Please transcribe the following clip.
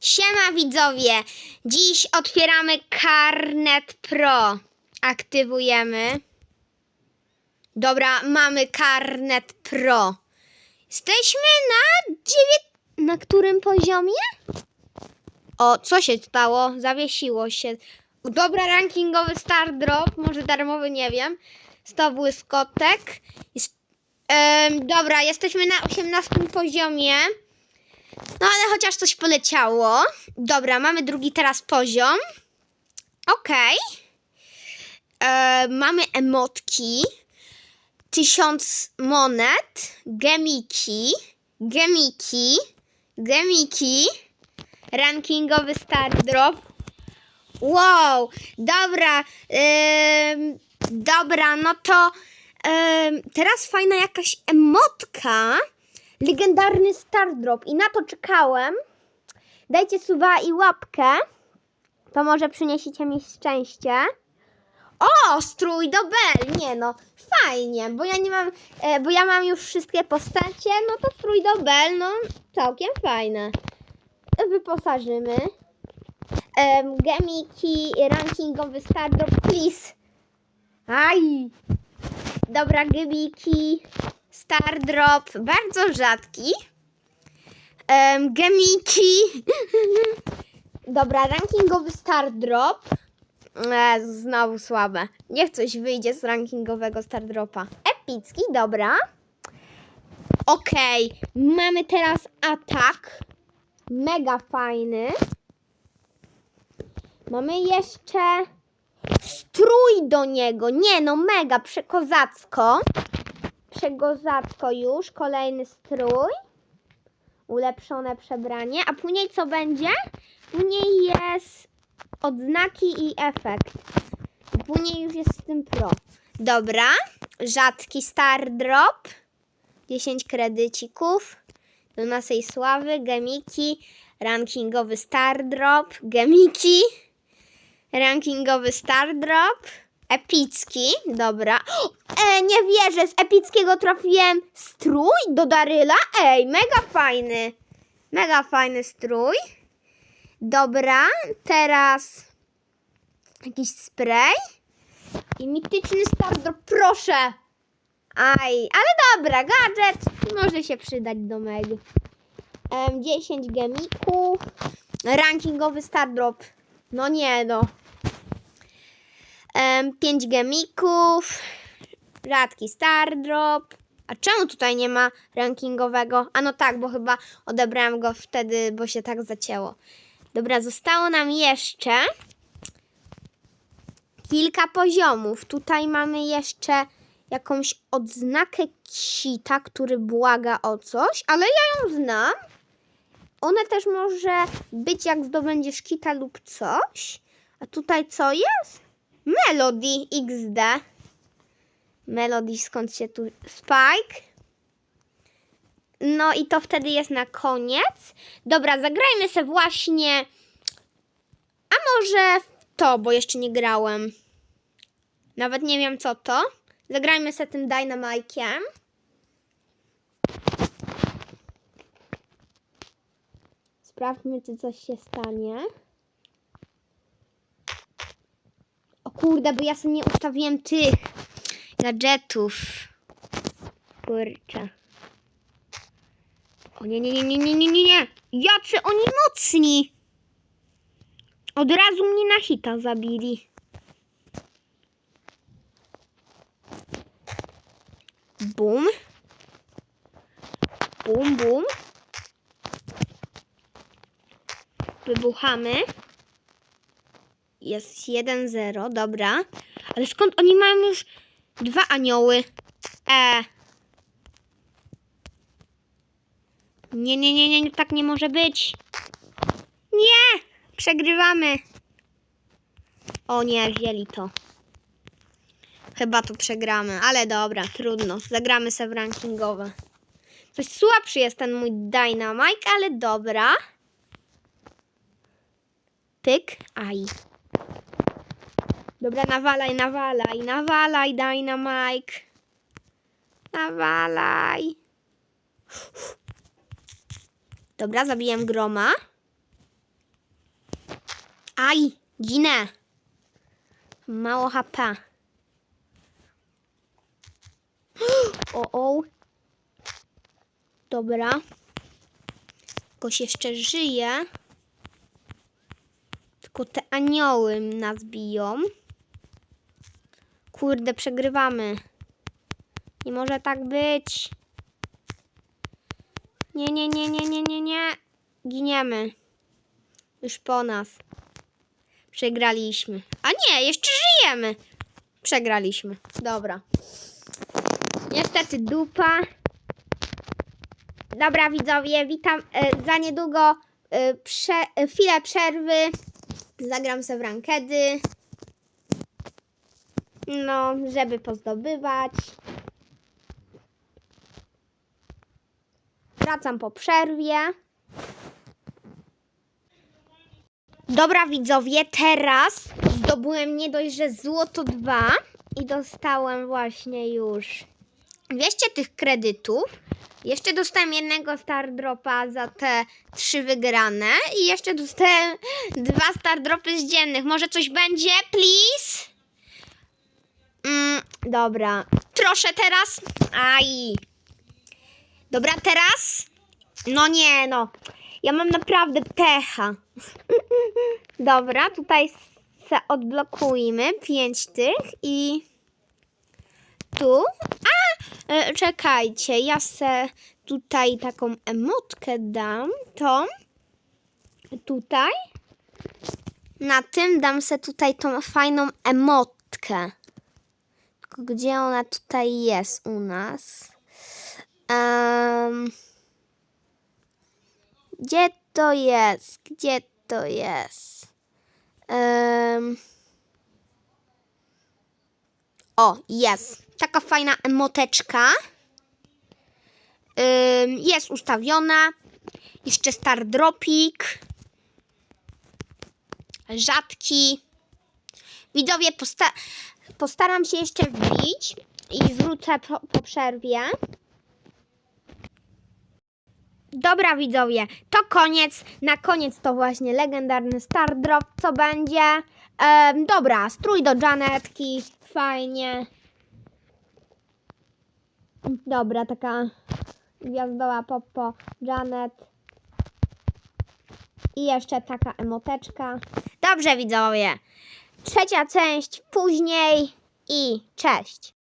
Siema widzowie! Dziś otwieramy Karnet Pro. Aktywujemy. Dobra, mamy Karnet Pro. Jesteśmy na dziewię... Na którym poziomie? O, co się stało? Zawiesiło się. Dobra, rankingowy Star Drop, może darmowy, nie wiem. 100 błyskotek. Jest... em, dobra, jesteśmy na 18 poziomie. No ale chociaż coś poleciało. Dobra, mamy drugi teraz poziom. Okej. E, mamy emotki. Tysiąc monet. Gemiki. Gemiki. Gemiki. Rankingowy Star Drop. Wow, dobra. dobra, no to teraz fajna jakaś emotka. Legendarny Star Drop. I na to czekałem. Dajcie suba i łapkę. To może przyniesiecie mi szczęście. O, strój do Bell. Nie no, fajnie, bo ja nie mam, e, bo ja mam już wszystkie postacie, no to strój do Bell, no całkiem fajne. Wyposażymy. Um, gemiki, rankingowy Star Drop, please. Aj. Dobra, gemiki, Star Drop, bardzo rzadki. Um, gemiki. Dobra, rankingowy Star Drop. E, znowu słabe. Niech coś wyjdzie z rankingowego Star Dropa. Epicki, dobra. Okej, mamy teraz atak. Mega fajny. Mamy jeszcze strój do niego. Nie no, mega przekozacko. Przekozacko już. Kolejny strój. Ulepszone przebranie. A później co będzie? Później jest odznaki i efekt. Później już jest z tym pro. Dobra. Rzadki star drop. 10 kredycików. Do naszej sławy. Gemiki. Rankingowy star drop. Gemiki. Rankingowy star drop. Epicki. Dobra. E, nie wierzę. Z epickiego trafiłem strój do Daryla. Ej, mega fajny. Mega fajny strój. Dobra, teraz jakiś spray i mityczny stardrop, proszę. Aj, ale dobra, gadżet może się przydać do meg. Em, 10 gemików, rankingowy stardrop, no nie no. 5 gemików, rzadki stardrop. A czemu tutaj nie ma rankingowego? A no tak, bo chyba odebrałem go wtedy, bo się tak zacięło. Dobra, zostało nam jeszcze kilka poziomów. Tutaj mamy jeszcze jakąś odznakę kita, który błaga o coś, ale ja ją znam. Ona też może być jak zdobędziesz kita lub coś. A tutaj co jest? Melody XD. Melody skąd się tu... Spike. No i to wtedy jest na koniec. Dobra, zagrajmy se właśnie. A może w to, bo jeszcze nie grałem. Nawet nie wiem co to. Zagrajmy se tym Dynamike'iem. Sprawdźmy, czy coś się stanie. O kurde, bo ja sobie nie ustawiłem tych gadżetów. Kurczę. O nie, nie, nie, nie, nie, nie, nie, nie. Jacy oni mocni. Od razu mnie na hita zabili. Bum. Bum, bum. Wybuchamy. Jest 1-0, dobra. Ale skąd oni mają już dwa anioły? E. Nie, nie, nie, nie, nie, tak nie może być. Nie! Przegrywamy. O nie, wzięli to. Chyba tu przegramy, ale dobra, trudno. Zagramy se w rankingowe. Coś słabszy jest ten mój Dynamite, ale dobra. Pyk, aj. Dobra, nawalaj, nawalaj, nawalaj, Dynamite. Nawalaj. Dobra, zabiłem groma. Aj, ginę. Mało HP. O, o. Dobra. Jakoś jeszcze żyje. Tylko te anioły nas biją. Kurde, przegrywamy. Nie może tak być. Nie, nie, nie, nie, nie, nie, nie. Giniemy. Już po nas. Przegraliśmy. A nie, jeszcze żyjemy. Przegraliśmy. Dobra. Niestety dupa. Dobra widzowie, witam. E, za niedługo e, prze, e, chwilę przerwy. Zagram sobie w rankedy. No, żeby pozdobywać. Wracam po przerwie. Dobra widzowie, teraz zdobyłem nie dość, że złoto 2 i dostałem właśnie już 200 tych kredytów. Jeszcze dostałem jednego Star Dropa za te trzy wygrane i jeszcze dostałem dwa Star Dropy z dziennych. Może coś będzie, please? Dobra. Proszę teraz. Aj. Dobra, teraz? No nie, no. Ja mam naprawdę pecha. Dobra, tutaj se odblokujmy pięć tych i tu. A, e, czekajcie, ja se tutaj taką emotkę dam, tą. Tutaj. Na tym dam se tutaj tą fajną emotkę. Tylko gdzie ona tutaj jest u nas? Em, gdzie to jest? Gdzie to jest? Em, o, jest. Taka fajna emoteczka. Ym, jest ustawiona. Jeszcze Star Dropik. Rzadki. Widzowie, posta- postaram się jeszcze wbić i wrócę po, po przerwie. Dobra widzowie, to koniec. Na koniec to właśnie legendarny Star Drop, co będzie. Em, dobra, strój do Janetki, fajnie. Dobra, taka gwiazdowa popo Janet. I jeszcze taka emoteczka. Dobrze widzowie, trzecia część później i cześć.